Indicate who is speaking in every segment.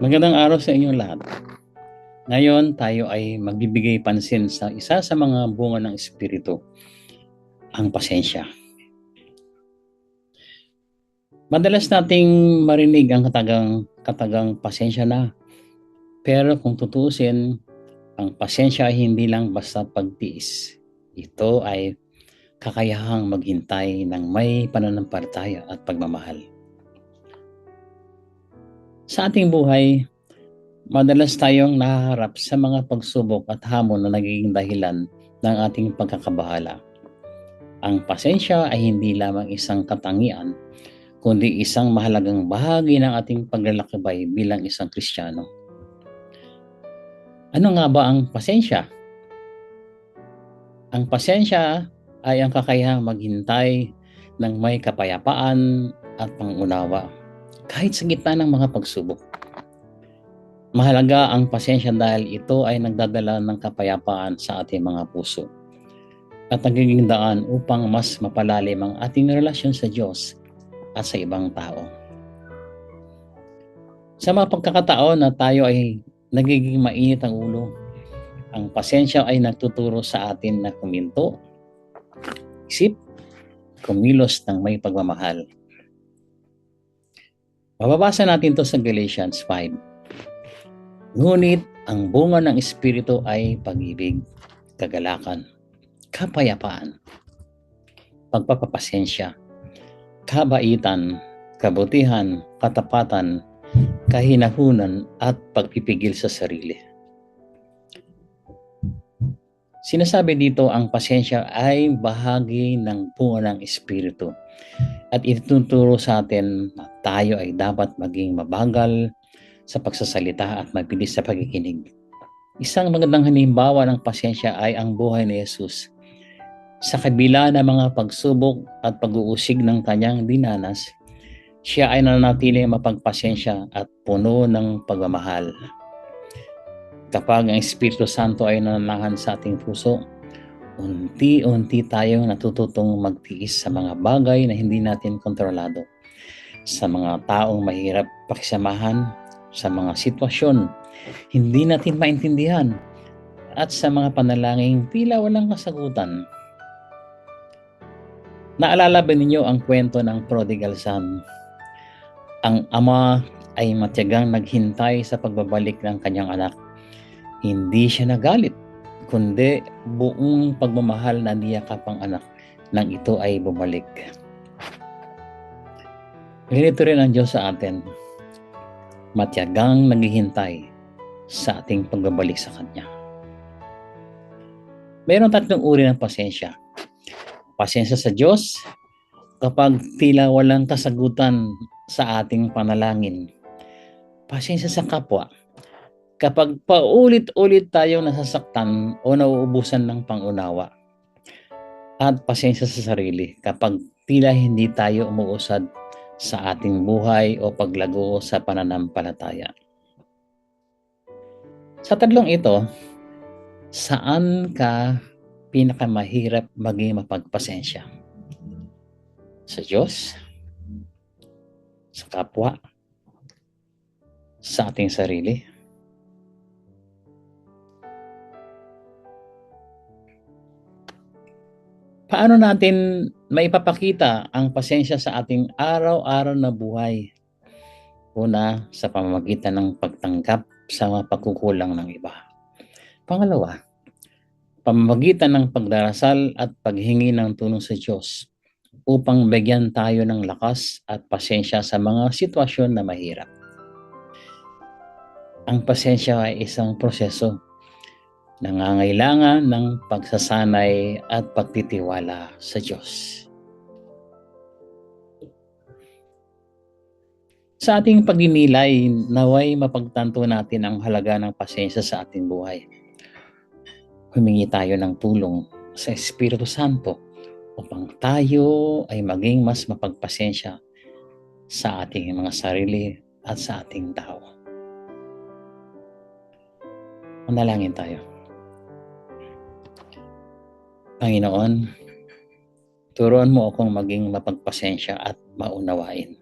Speaker 1: Magandang araw sa inyong lahat. Ngayon, tayo ay magbibigay pansin sa isa sa mga bunga ng Espiritu, ang pasensya. Madalas nating marinig ang katagang, katagang pasensya na. Pero kung tutusin, ang pasensya ay hindi lang basta pagtiis. Ito ay kakayahang maghintay ng may pananampalataya at pagmamahal. Sa ating buhay, madalas tayong nahaharap sa mga pagsubok at hamon na nagiging dahilan ng ating pagkakabahala. Ang pasensya ay hindi lamang isang katangian, kundi isang mahalagang bahagi ng ating paglalakbay bilang isang Kristiyano. Ano nga ba ang pasensya? Ang pasensya ay ang kakayahang maghintay ng may kapayapaan at pangunawa kahit sa gitna ng mga pagsubok. Mahalaga ang pasensya dahil ito ay nagdadala ng kapayapaan sa ating mga puso at nagiging daan upang mas mapalalim ang ating relasyon sa Diyos at sa ibang tao. Sa mga pagkakataon na tayo ay nagiging mainit ang ulo, ang pasensya ay nagtuturo sa atin na kuminto, isip, kumilos ng may pagmamahal Mababasa natin to sa Galatians 5. Ngunit ang bunga ng Espiritu ay pag-ibig, kagalakan, kapayapaan, pagpapapasensya, kabaitan, kabutihan, katapatan, kahinahunan at pagpipigil sa sarili. Sinasabi dito ang pasensya ay bahagi ng bunga ng Espiritu at ituturo sa atin na tayo ay dapat maging mabagal sa pagsasalita at mabilis sa pagkikinig. Isang magandang halimbawa ng pasensya ay ang buhay ni Jesus. Sa kabila ng mga pagsubok at pag-uusig ng kanyang dinanas, siya ay nanatili mapagpasensya at puno ng pagmamahal. Kapag ang Espiritu Santo ay nananahan sa ating puso, unti-unti tayong natututong magtiis sa mga bagay na hindi natin kontrolado. Sa mga taong mahirap pakisamahan, sa mga sitwasyon hindi natin maintindihan, at sa mga panalangin tila walang kasagutan. Naalala ba ninyo ang kwento ng prodigal son? Ang ama ay matyagang naghintay sa pagbabalik ng kanyang anak. Hindi siya nagalit kundi buong pagmamahal na niyakap ang anak nang ito ay bumalik. Ganito rin ang Diyos sa atin. Matyagang naghihintay sa ating pagbabalik sa Kanya. Mayroon tatlong uri ng pasensya. Pasensya sa Diyos kapag tila walang kasagutan sa ating panalangin. Pasensya sa kapwa kapag paulit-ulit tayong nasasaktan o nauubusan ng pangunawa at pasensya sa sarili kapag tila hindi tayo umuusad sa ating buhay o paglago sa pananampalataya. Sa tatlong ito, saan ka pinakamahirap maging mapagpasensya? Sa Diyos? Sa kapwa? Sa ating sarili? Paano natin maipapakita ang pasensya sa ating araw-araw na buhay? Una, sa pamamagitan ng pagtanggap sa mga pagkukulang ng iba. Pangalawa, pamamagitan ng pagdarasal at paghingi ng tulong sa Diyos upang bigyan tayo ng lakas at pasensya sa mga sitwasyon na mahirap. Ang pasensya ay isang proseso nangangailangan ng pagsasanay at pagtitiwala sa Diyos. Sa ating pagdinilay, naway mapagtanto natin ang halaga ng pasensya sa ating buhay. Humingi tayo ng tulong sa Espiritu Santo upang tayo ay maging mas mapagpasensya sa ating mga sarili at sa ating tao. Manalangin tayo. Panginoon, turuan mo akong maging mapagpasensya at maunawain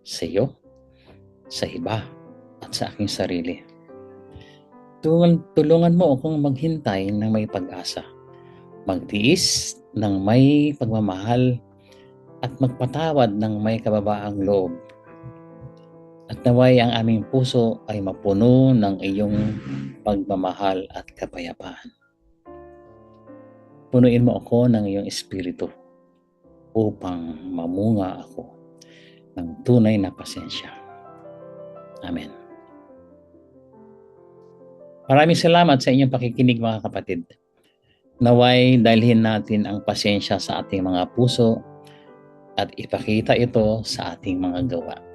Speaker 1: sa iyo, sa iba, at sa aking sarili. Tulungan, mo akong maghintay ng may pag-asa, magtiis ng may pagmamahal at magpatawad ng may kababaang loob. At naway ang aming puso ay mapuno ng iyong pagmamahal at kapayapaan. Punuin mo ako ng iyong espiritu upang mamunga ako ng tunay na pasensya. Amen. Maraming salamat sa inyong pakikinig mga kapatid. Naway dalhin natin ang pasensya sa ating mga puso at ipakita ito sa ating mga gawa.